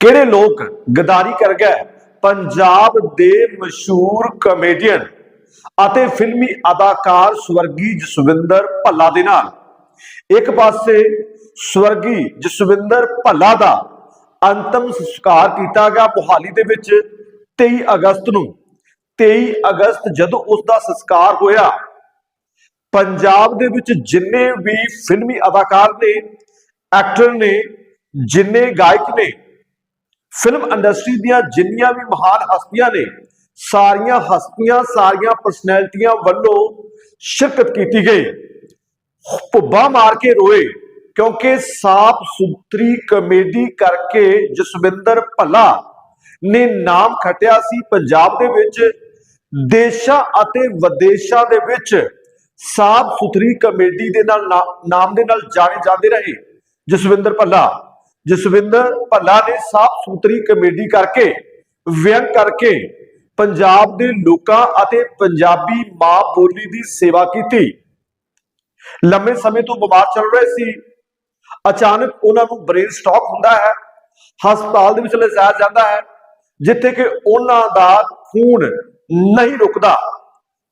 ਕਿਹੜੇ ਲੋਕ ਗਦਾਰੀ ਕਰ ਗਏ? ਪੰਜਾਬ ਦੇ ਮਸ਼ਹੂਰ ਕਮੇਡੀਅਨ ਅਤੇ ਫਿਲਮੀ ਅਦਾਕਾਰ ਸਵਰਗੀ ਜਸਵਿੰਦਰ ਭੱਲਾ ਦੇ ਨਾਲ। ਇੱਕ ਪਾਸੇ ਸਵਰਗੀ ਜਸਵਿੰਦਰ ਭੱਲਾ ਦਾ ਅੰਤਮ ਸੰਸਕਾਰ ਕੀਤਾ ਗਿਆ ਮੁਹਾਲੀ ਦੇ ਵਿੱਚ 23 ਅਗਸਤ ਨੂੰ। 23 ਅਗਸਤ ਜਦੋਂ ਉਸ ਦਾ ਸੰਸਕਾਰ ਹੋਇਆ, ਪੰਜਾਬ ਦੇ ਵਿੱਚ ਜਿੰਨੇ ਵੀ ਫਿਲਮੀ ਅਦਾਕਾਰ ਨੇ, ਐਕਟਰ ਨੇ, ਜਿੰਨੇ ਗਾਇਕ ਨੇ ਫਿਲਮ ਇੰਡਸਟਰੀ ਦੀਆਂ ਜਿੰਨੀਆਂ ਵੀ ਮਹਾਨ ਹਸਤੀਆਂ ਨੇ, ਸਾਰੀਆਂ ਹਸਤੀਆਂ, ਸਾਰੀਆਂ ਪਰਸਨੈਲਿਟੀਆਂ ਵੱਲੋਂ ਸ਼ਿਰਕਤ ਕੀਤੀ ਗਈ। ਭੁੱਬਾ ਮਾਰ ਕੇ ਰੋਏ, ਕਿਉਂਕਿ ਸਾਫ਼ ਸੁਥਰੀ ਕਮੇਡੀ ਕਰਕੇ ਜਸਵਿੰਦਰ ਭੱਲਾ ਨੇ ਨਾਮ ਖਟਿਆ ਸੀ ਪੰਜਾਬ ਦੇ ਵਿੱਚ, ਦੇਸ਼ਾਂ ਅਤੇ ਵਿਦੇਸ਼ਾਂ ਦੇ ਵਿੱਚ ਸਾਫ਼ ਸੁਥਰੀ ਕਮੇਡੀ ਦੇ ਨਾਲ ਨਾ- ਨਾਮ ਦੇ ਨਾਲ ਜਾਣੇ ਜਾਂਦੇ ਰਹੇ ਜਸਵਿੰਦਰ ਭੱਲਾ। ਜਸਵਿੰਦਰ ਭੱਲਾ ਨੇ ਸਾਫ਼ ਸੁਥਰੀ ਕਮੇਡੀ ਕਰਕੇ, ਵਿਅੰਗ ਕਰਕੇ ਪੰਜਾਬ ਦੇ ਲੋਕਾਂ ਅਤੇ ਪੰਜਾਬੀ ਮਾਂ ਬੋਲੀ ਦੀ ਸੇਵਾ ਕੀਤੀ। ਲੰਮੇ ਸਮੇਂ ਤੋਂ ਬਿਮਾਰ ਚੱਲ ਰਹੇ ਸੀ। ਅਚਾਨਕ ਉਹਨਾਂ ਨੂੰ ਬ੍ਰੇਨ ਸਟ੍ਰੋਕ ਹੁੰਦਾ ਹੈ। ਹਸਪਤਾਲ ਦੇ ਵਿੱਚ ਲਿਜਾਇਆ ਜਾਂਦਾ ਹੈ, ਜਿੱਥੇ ਕਿ ਉਹਨਾਂ ਦਾ ਖੂਨ ਨਹੀਂ ਰੁਕਦਾ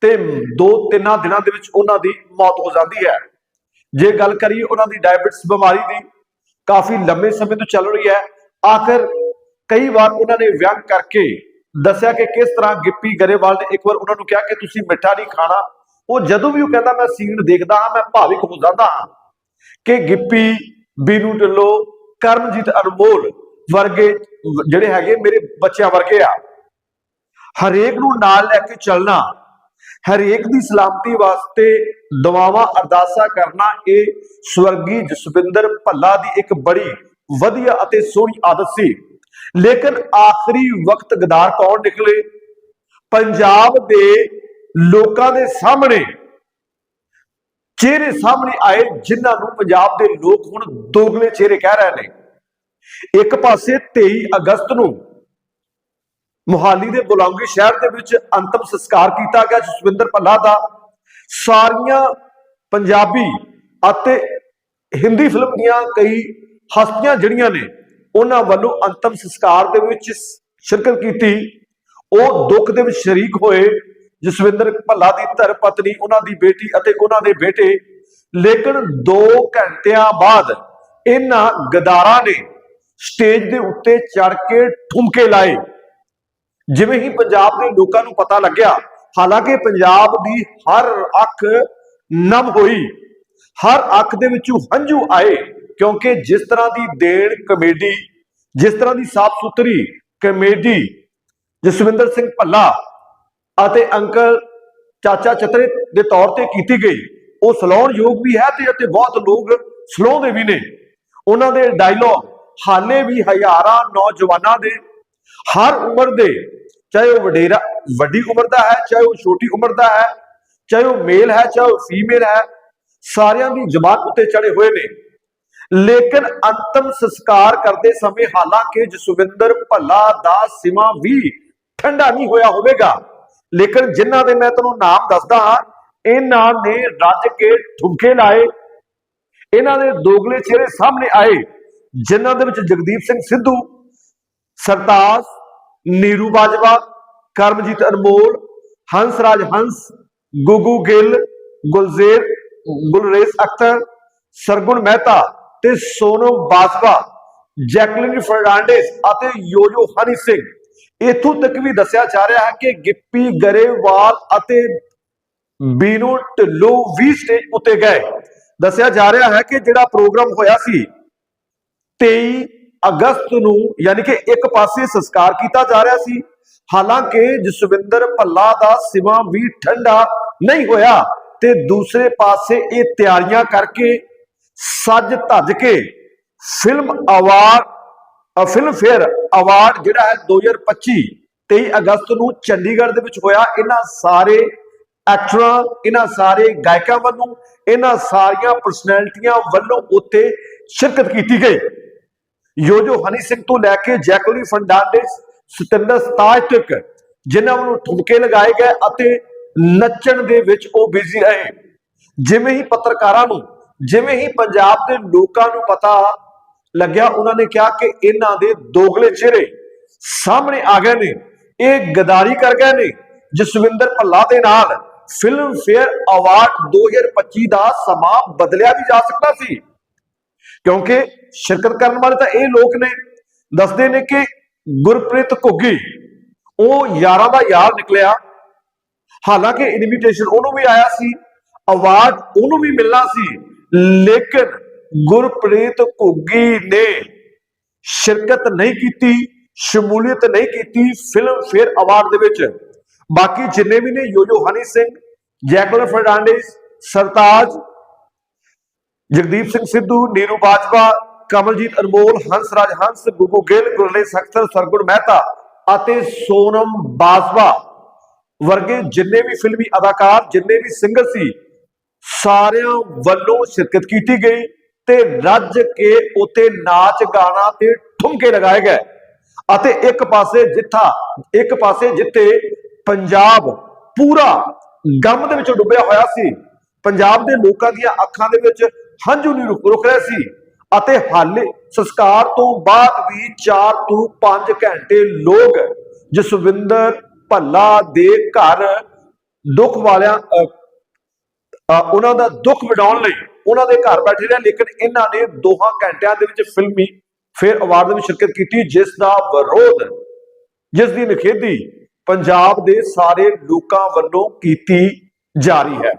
ਤੇ ਦੋ ਤਿੰਨਾਂ ਦਿਨਾਂ ਦੇ ਵਿੱਚ ਉਹਨਾਂ ਦੀ ਮੌਤ ਹੋ ਜਾਂਦੀ ਹੈ। ਜੇ ਗੱਲ ਕਰੀਏ ਉਹਨਾਂ ਦੀ ਡਾਇਬੀਟਿਸ ਬਿਮਾਰੀ ਦੀ ਕਾਫੀ ਲੰਮੇ ਸਮੇਂ ਤੋਂ ਚੱਲ ਰਹੀ ਹੈ। ਆਖਰ ਕਈ ਵਾਰ ਉਹਨਾਂ ਨੇ ਵਿਅੰਗ ਕਰਕੇ ਦੱਸਿਆ ਕਿ ਕਿਸ ਤਰ੍ਹਾਂ ਗਿੱਪੀ ਗਰੇਵਾਲ ਨੇ ਇੱਕ ਵਾਰ ਉਹਨਾਂ ਨੂੰ ਕਿਹਾ ਕਿ ਤੁਸੀਂ ਮਿੱਠਾ ਨਹੀਂ ਖਾਣਾ। ਉਹ ਜਦੋਂ ਵੀ ਉਹ ਕਹਿੰਦਾ, ਮੈਂ ਸੀਨ ਦੇਖਦਾ ਹਾਂ, ਮੈਂ ਭਾਵਿਕ ਹੋ ਜਾਂਦਾ ਹਾਂ ਕਿ ਗਿੱਪੀ, ਬੀਨੂ ਢਿੱਲੋਂ, ਕਰਮਜੀਤ ਅਨਮੋਲ ਵਰਗੇ ਜਿਹੜੇ ਹੈਗੇ ਮੇਰੇ ਬੱਚਿਆਂ ਵਰਗੇ ਆ। ਹਰੇਕ ਨੂੰ ਨਾਲ ਲੈ ਕੇ ਚੱਲਣਾ ਹਰੇਕ ਦੀ ਸਲਾਮਤੀ ਵਾਸਤੇ ਦੁਆਵਾਂ ਅਰਦਾਸਾਂ ਕਰਨਾ ਇਹ ਸਵਰਗੀ ਜਸਵਿੰਦਰ ਭੱਲਾ ਦੀ ਇੱਕ ਬੜੀ ਵਧੀਆ ਅਤੇ ਸੋਹਣੀ ਆਦਤ ਸੀ। ਲੇਕਿਨ ਆਖਰੀ ਵਕਤ ਗਦਾਰ ਕੌਣ ਨਿਕਲੇ? ਪੰਜਾਬ ਦੇ ਲੋਕਾਂ ਦੇ ਸਾਹਮਣੇ। ਚਿਹਰੇ ਸਾਹਮਣੇ ਆਏ ਜਿਨ੍ਹਾਂ ਨੂੰ ਪੰਜਾਬ ਦੇ ਲੋਕ ਹੁਣ ਦੋਗਲੇ ਚਿਹਰੇ ਕਹਿ ਰਹੇ ਨੇ। ਇੱਕ ਪਾਸੇ 23 ਅਗਸਤ ਨੂੰ ਮੁਹਾਲੀ ਦੇ ਬੁਲਾਂਗੀ ਸ਼ਹਿਰ ਦੇ ਵਿੱਚ ਅੰਤਮ ਸੰਸਕਾਰ ਕੀਤਾ ਗਿਆ, ਜਸਵਿੰਦਰ ਭੱਲਾ ਦਾ। ਸਾਰੀਆਂ ਪੰਜਾਬੀ ਅਤੇ ਹਿੰਦੀ ਫਿਲਮ ਦੀਆਂ ਕਈ ਹਸਤੀਆਂ ਜਿਹੜੀਆਂ ਨੇ, ਉਹਨਾਂ ਵੱਲੋਂ ਅੰਤਮ ਸੰਸਕਾਰ ਦੇ ਵਿੱਚ ਸ਼ਿਰਕਤ ਕੀਤੀ। ਉਹ ਦੁੱਖ ਦੇ ਵਿੱਚ ਸ਼ਰੀਕ ਹੋਏ। ਜਸਵਿੰਦਰ ਭੱਲਾ ਦੀ ਧਰ ਪਤਨੀ, ਉਹਨਾਂ ਦੀ ਬੇਟੀ ਅਤੇ ਉਹਨਾਂ ਦੇ ਬੇਟੇ। ਲੇਕਿਨ 2 ਘੰਟਿਆਂ ਬਾਅਦ ਇਹਨਾਂ ਗਦਾਰਾਂ ਨੇ ਸਟੇਜ ਦੇ ਉੱਤੇ ਚੜ ਕੇ ਠੁਮਕੇ ਲਾਏ। ਜਿਵੇਂ ਹੀ ਪੰਜਾਬ ਦੇ ਲੋਕਾਂ ਨੂੰ ਪਤਾ ਲੱਗਿਆ, ਹਾਲਾਂਕਿ ਪੰਜਾਬ ਦੀ ਹਰ ਅੱਖ ਨਮ ਹੋਈ। ਹਰ ਅੱਖ ਦੇ ਵਿੱਚੋਂ ਹੰਝੂ ਆਏ, ਕਿਉਂਕਿ ਜਿਸ ਤਰ੍ਹਾਂ ਦੀ ਦੇਣ ਕਮੇਡੀ, ਜਿਸ ਤਰ੍ਹਾਂ ਦੀ ਸਾਫ਼ ਸੁਥਰੀ ਕਮੇਡੀ, ਜਸਵਿੰਦਰ ਸਿੰਘ ਭੱਲਾ ਅਤੇ ਅੰਕਲ ਚਾਚਾ ਚਤਰੇ ਦੇ ਤੌਰ ਤੇ ਕੀਤੀ ਗਈ, ਉਹ ਸਲਾਉਣ ਯੋਗ ਵੀ ਹੈ ਤੇ ਅਤੇ ਬਹੁਤ ਲੋਕ ਸਲਾਉਂਦੇ ਵੀ ਨੇ। ਉਹਨਾਂ ਦੇ ਡਾਇਲੌਗ ਹਾਲੇ ਵੀ ਹਜ਼ਾਰਾਂ ਨੌਜਵਾਨਾਂ ਦੇ ਹਰ ਉਮਰ ਦੇ, ਚਾਹੇ ਉਹ ਵਡੇਰਾ, ਵੱਡੀ ਉਮਰ ਦਾ ਹੈ, ਚਾਹੇ ਉਹ ਛੋਟੀ ਉਮਰ ਦਾ ਹੈ, ਚਾਹੇ ਉਹ ਮੇਲ ਹੈ, ਚਾਹੇ ਉਹ ਫੀਮੇਲ ਹੈ, ਸਾਰਿਆਂ ਦੀ ਜ਼ਬਾਨ ਉੱਤੇ ਚੜੇ ਹੋਏ ਨੇ। ਲੇਕਿਨ ਅੰਤਮ ਸੰਸਕਾਰ ਕਰਦੇ ਸਮੇਂ ਹਾਲਾਂਕਿ ਜਸਵਿੰਦਰ ਭੱਲਾ ਦਾ ਸਿਮਾ ਵੀ ਠੰਡਾ ਨਹੀਂ ਹੋਇਆ ਹੋਵੇਗਾ। ਲੇਕਿਨ ਜਿਨ੍ਹਾਂ ਦੇ ਮੈਂ ਤੁਹਾਨੂੰ ਨਾਮ ਦੱਸਦਾ ਹਾਂ, ਇਹਨਾਂ ਨੇ ਰੱਜ ਕੇ ਠੁਮਕੇ ਲਾਏ। ਇਹਨਾਂ ਦੇ ਦੋਗਲੇ ਚਿਹਰੇ ਸਾਹਮਣੇ ਆਏ, ਜਿਨ੍ਹਾਂ ਦੇ ਵਿੱਚ ਜਗਦੀਪ ਸਿੰਘ ਸਿੱਧੂ ਸਰਤਾਜ, ਨੀਰੂ ਬਾਜਵਾ, ਕਰਮਜੀਤ ਅਨਮੋਲ ਹੰਸਰਾਜ ਹੰਸ, ਗੁੱਗੂ ਗਿੱਲ, ਗੁਲਜ਼ੇਰ, ਗੁਲਰੇਸ ਅਖਤਰ, ਸਰਗੁਣ ਮਹਿਤਾ ਤੇ ਸੋਨਮ ਬਾਜਵਾ, ਜੈਕਲਿਨ ਫਰਨਾਂਡੇਸ ਅਤੇ ਯੋਜੋ ਹਨੀ ਸਿੰਘ। ਇਥੋਂ ਤੱਕ ਵੀ ਦੱਸਿਆ ਜਾ ਰਿਹਾ ਹੈ ਕਿ ਗਿੱਪੀ ਗਰੇਵਾਲ ਅਤੇ ਬੀਨੂ ਢਿੱਲੋਂ ਵੀ ਸਟੇਜ ਉੱਤੇ ਗਏ। ਦੱਸਿਆ ਜਾ ਰਿਹਾ ਹੈ ਕਿ ਜਿਹੜਾ ਪ੍ਰੋਗਰਾਮ ਹੋਇਆ ਸੀ 23 ਅਗਸਤ ਨੂੰ ਯਾਨੀ ਕਿ ਇੱਕ ਪਾਸੇ ਸੰਸਕਾਰ ਕੀਤਾ ਜਾ ਰਿਹਾ ਸੀ, ਹਾਲਾਂਕਿ ਜਸਵਿੰਦਰ ਭੱਲਾ ਦਾ ਸਿਵਾ ਵੀ ਠੰਡਾ ਨਹੀਂ ਹੋਇਆ ਤੇ ਦੂਸਰੇ ਪਾਸੇ ਇਹ ਤਿਆਰੀਆਂ ਕਰਕੇ ਸੱਜ ਧੱਜ ਕੇ film award Filmfare award ਜਿਹੜਾ ਹੈ 2025 23 ਅਗਸਤ ਨੂੰ ਚੰਡੀਗੜ੍ਹ ਦੇ ਵਿੱਚ ਹੋਇਆ। ਇਹਨਾਂ ਸਾਰੇ ਐਕਟਰਾਂ ਇਹਨਾਂ ਸਾਰੇ ਗਾਇਕਾਂ ਵੱਲੋਂ ਇਹਨਾਂ ਸਾਰੀਆਂ ਪਰਸਨੈਲਿਟੀਆਂ ਵੱਲੋਂ ਉੱਥੇ ਸ਼ਿਰਕਤ ਕੀਤੀ ਗਈ। ਯੋਜੋ ਹਨੀ ਸਿੰਘ ਤੋਂ ਲੈ ਕੇ ਜੈਕੋਲੀ ਫਰਨਾਂਡੇਸ ਸਤਿੰਦਰ ਸਤਾਜ ਤੱਕ ਜਿਨ੍ਹਾਂ ਨੂੰ ਠੁਮਕੇ ਲਗਾਏ ਗਏ ਅਤੇ ਨੱਚਣ ਦੇ ਵਿੱਚ ਉਹ ਬਿਜ਼ੀ ਰਹੇ। ਜਿਵੇਂ ਹੀ ਪੱਤਰਕਾਰਾਂ ਨੂੰ, ਜਿਵੇਂ ਹੀ ਪੰਜਾਬ ਦੇ ਲੋਕਾਂ ਨੂੰ ਪਤਾ ਲੱਗਿਆ, ਉਹਨਾਂ ਨੇ ਕਿਹਾ ਕਿ ਇਹਨਾਂ ਦੇ ਦੋਗਲੇ ਚਿਹਰੇ ਸਾਹਮਣੇ ਆ ਗਏ ਨੇ। ਇਹ ਗਦਾਰੀ ਕਰ ਗਏ ਨੇ। ਜਸਵਿੰਦਰ ਭੱਲਾ ਦੇ ਨਾਲ ਫਿਲਮ ਫੇਅਰ ਅਵਾਰਡ 2025 ਦਾ ਸਮਾਂ ਬਦਲਿਆ ਵੀ ਜਾ ਸਕਦਾ ਸੀ। ਕਿਉਂਕਿ ਸ਼ਿਰਕਤ ਕਰਨ ਵਾਲੇ ਤਾਂ ਇਹ ਲੋਕ ਨੇ, ਦੱਸਦੇ ਨੇ ਕਿ ਗੁਰਪ੍ਰੀਤ ਘੁੱਗੀ, ਉਹ ਯਾਰਾਂ ਦਾ ਯਾਰ ਨਿਕਲਿਆ। ਹਾਲਾਂਕਿ ਇਨਵੀਟੇਸ਼ਨ ਉਹਨੂੰ ਵੀ ਆਇਆ ਸੀ ਅਵਾਰਡ ਉਹਨੂੰ ਵੀ ਮਿਲਣਾ ਸੀ, ਲੇਕਿਨ ਗੁਰਪ੍ਰੀਤ ਘੁੱਗੀ ਨੇ ਸ਼ਿਰਕਤ ਨਹੀਂ ਕੀਤੀ, ਸ਼ਮੂਲੀਅਤ ਨਹੀਂ ਕੀਤੀ ਫਿਲਮ ਫੇਅਰ ਅਵਾਰਡ ਦੇ ਵਿੱਚ। ਬਾਕੀ ਜਿੰਨੇ ਵੀ ਨੇ ਯੋਯੋ ਹਨੀ ਸਿੰਘ, ਜੈਕਲਨ ਫਰਨਾਂਡੇਸ, ਸਰਤਾਜ ਜਗਦੀਪ ਸਿੰਘ ਸਿੱਧੂ, ਨੀਰੂ ਬਾਜਵਾ, ਕਮਲਜੀਤ ਅਨਮੋਲ ਹੰਸਰਾਜ ਹੰਸ, ਗੁੱਗੂ ਗਿੱਲ ਗੁਰਲੇ ਸਖਤਰ, ਸਰਗੁਣ ਮਹਿਤਾ ਅਤੇ ਸੋਨਮ ਬਾਜਵਾ ਵਰਗੇ ਜਿੰਨੇ ਵੀ ਫਿਲਮੀ ਅਦਾਕਾਰ, ਜਿੰਨੇ ਵੀ ਸਿੰਗਰ ਸੀ, ਸਾਰਿਆਂ ਵੱਲੋਂ ਸ਼ਿਰਕਤ ਕੀਤੀ ਗਈ ਤੇ ਰੱਜ ਕੇ ਉਤੇ ਨਾਚ ਗਾਣਾ ਤੇ ਠੁਮਕੇ ਲਗਾਏ ਗਏ। ਅਤੇ ਇੱਕ ਪਾਸੇ ਜਿੱਥਾ, ਇੱਕ ਪਾਸੇ ਜਿੱਥੇ ਪੰਜਾਬ ਪੂਰਾ ਗਮ ਦੇ ਵਿੱਚ ਡੁੱਬਿਆ ਹੋਇਆ ਸੀ, ਪੰਜਾਬ ਦੇ ਲੋਕਾਂ ਦੀਆਂ ਅੱਖਾਂ ਦੇ ਵਿੱਚ ਹੰਝੂ ਨਹੀਂ ਰੁਕ ਰੁਕ ਰਹੇ ਸੀ ਅਤੇ ਹਾਲੇ ਸੰਸਕਾਰ ਤੋਂ ਬਾਅਦ ਵੀ 4 ਤੋਂ 5 ਘੰਟੇ ਲੋਕ ਜਸਵਿੰਦਰ ਭੱਲਾ ਦੇ ਘਰ ਦੁੱਖ ਵਾਲਿਆਂ ਉਹਨਾਂ ਦਾ ਦੁੱਖ ਵਡਾਉਣ ਲਈ ਉਹਨਾਂ ਦੇ ਘਰ ਬੈਠੇ ਰਹੇ, ਲੇਕਿਨ ਇਹਨਾਂ ਨੇ ਦੋਹਾਂ ਘੰਟਿਆਂ ਦੇ ਵਿੱਚ ਫਿਲਮੀ ਫੇਰ ਅਵਾਰਡ ਦੇ ਵਿੱਚ ਸ਼ਿਰਕਤ ਕੀਤੀ, ਜਿਸ ਦਾ ਵਿਰੋਧ, ਜਿਸ ਦੀ ਨਿਖੇਧੀ ਪੰਜਾਬ ਦੇ ਸਾਰੇ ਲੋਕਾਂ ਵੱਲੋਂ ਕੀਤੀ ਜਾ ਰਹੀ ਹੈ।